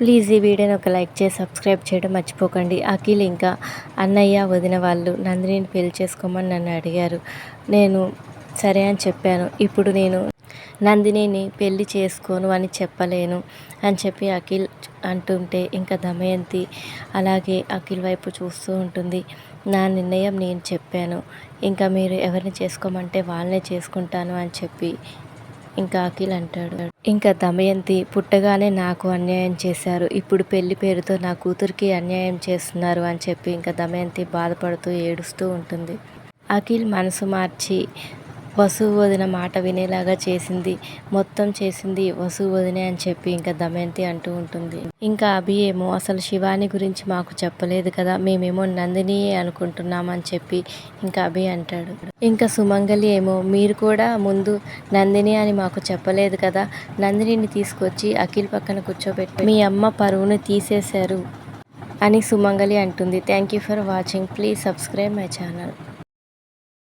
Please ఈ వీడియోని ఒక లైక్ చేసి సబ్స్క్రైబ్ చేయడం మర్చిపోకండి. అఖిల్ ఇంకా అన్నయ్య వదిన వాళ్ళు నందినిని పెళ్ళి చేసుకోమని నన్ను అడిగారు. నేను సరే అని చెప్పాను. ఇప్పుడు నేను నందినిని పెళ్ళి చేసుకోను అని చెప్పలేను అని చెప్పి అఖిల్ అంటుంటే ఇంకా దమయంతి అలాగే అఖిల్ వైపు చూస్తూ ఉంటుంది. నా నిర్ణయం నేను చెప్పాను. ఇంకా మీరు ఎవరిని చేసుకోమంటే వాళ్ళనే చేసుకుంటాను అని చెప్పి ఇంకా అఖిల్ అంటాడు. ఇంకా దమయంతి పుట్టగానే నాకు అన్యాయం చేశారు. ఇప్పుడు పెళ్ళి పేరుతో నా కూతురికి అన్యాయం చేస్తున్నారు అని చెప్పి ఇంకా దమయంతి బాధపడుతూ ఏడుస్తూ ఉంటుంది. అఖిల్ మనసు మార్చి వసువు వదిన మాట వినేలాగా చేసింది. మొత్తం చేసింది వసువు వదినే అని చెప్పి ఇంకా దమయంతి అంటూ ఉంటుంది. ఇంకా అభి ఏమో అసలు శివాని గురించి మాకు చెప్పలేదు కదా మేమేమో నందినియే అనుకుంటున్నామని చెప్పి ఇంకా అభి అంటాడు. ఇంకా సుమంగలి ఏమో మీరు కూడా ముందు నందిని అని మాకు చెప్పలేదు కదా నందినిని తీసుకొచ్చి అఖిల్ పక్కన కూర్చోబెట్టి. మీ అమ్మ పరువును తీసేశారు అని సుమంగలి అంటుంది. Thank you for watching please subscribe my channel